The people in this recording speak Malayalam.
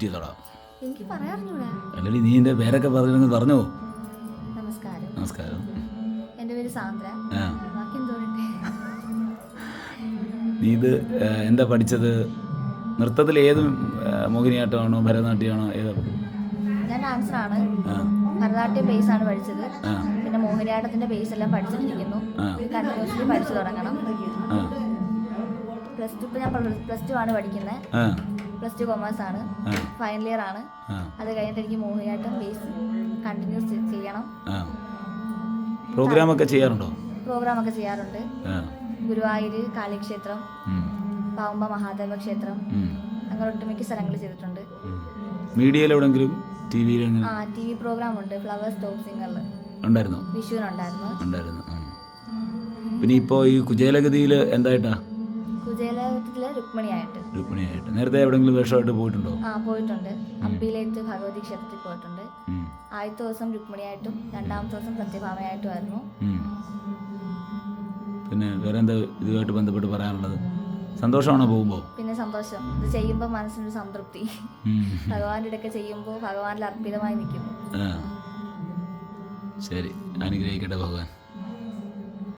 ചെയ്തോടാ. എനിക്ക് പറയാറിഞ്ഞൂടാ? അല്ലെങ്കിൽ നീ എന്റെ പേരൊക്കെ പറഞ്ഞു പറഞ്ഞോ. നമസ്കാരം. നമസ്കാരം. എന്റെ പേര് സാന്ദ്ര. ആ. ബാക്കി എന്തോരട്ടെ നീ ഇത് ആ, എന്താ പഠിച്ചത്? നൃത്തത്തിൽ ഏത് ആ, മോഹിനിയാട്ടമാണോ ഭരതനാട്യമാണോ ഏതാ? ഞാൻ ഡാൻസറാണ് ആ. ഭരതനാട്യം ബേസ് ആണ് പഠിച്ചത്. ആ. പിന്നെ മോഹിനിയാട്ടത്തിന്റെ ബേസ് എല്ലാം പഠിച്ചിട്ടിരിക്കുന്നു. ആ. കണ്ടിന്യൂസ്ലി പഠിച്ചു തുടങ്ങണം. ആ. പ്ലസ് ടു ഇപ്പം ഞാൻ പ്ലസ് ടു ആണ് പഠിക്കുന്നത് ആ. പ്ലസ് ടു കൊമേഴ്സ് ആണ്. ഫൈനൽ ഇയർ ആണ്. അത് കഴിഞ്ഞിട്ട് എനിക്ക് മോഹിനിയാട്ടം ബേസ് കണ്ടിന്യൂസ് ചെയ്യണം. ആ. പ്രോഗ്രാമൊക്കെ ചെയ്യാറുണ്ടോ? പ്രോഗ്രാം ഒക്കെ ചെയ്യാറുണ്ട്. ഗുരുവായൂര് ഗുരുവായൂർ കാളിക്ഷേത്രം. പാവുമ്പ മഹാദേവ ക്ഷേത്രം. അങ്ങനെ ഒട്ടുമിക്ക സ്ഥലങ്ങൾ ചെയ്തിട്ടുണ്ട്. മീഡിയയിലെവിടെങ്കിലും ടി വിയിൽ ആ ടി വി പ്രോഗ്രാം ഉണ്ട് ഫ്ലവേഴ്സ് ടോപ്പ് സിംഗറിൽ ഉണ്ടായിരുന്നു. വിഷുവിനുണ്ടായിരുന്നു. ഉണ്ടായിരുന്നു. പിന്നെ ഇപ്പോൾ ഈ കുചേലഗതിയിൽ എന്തായിട്ടാ? രുക്മിണിയായിട്ട്. രുക്മിണിയായിട്ട്. നേരത്തെ എവിടെയെങ്കിലും വേഷമായിട്ട് പോയിട്ടുണ്ടോ? ആ പോയിട്ടുണ്ട്. അമ്പിയിലേക്ക് ഭഗവതി ക്ഷേത്രത്തിൽ പോയിട്ടുണ്ട്. ആദ്യത്തെ ദിവസം രുക്മിണിയായിട്ടും രണ്ടാമത്തെ ദിവസം സത്യഭാമയായിട്ടുമായിരുന്നു. പിന്നെ വേറെ എന്താ ഇതുമായിട്ട് ബന്ധപ്പെട്ട് പറയാനുള്ളത്? സന്തോഷമാണോ പോകുമ്പോൾ പിന്നെ സന്തോഷം. ഇത് ചെയ്യുമ്പോൾ മനസ്സിനൊരു സംതൃപ്തി. ഭഗവാന്റെ ഇടയ്ക്ക് ചെയ്യുമ്പോൾ ഭഗവാനിൽ അർപ്പിതമായി നിൽക്കുന്നു. ആ. ശരി. അനുഗ്രഹിക്കട്ടെ ഭഗവാൻ.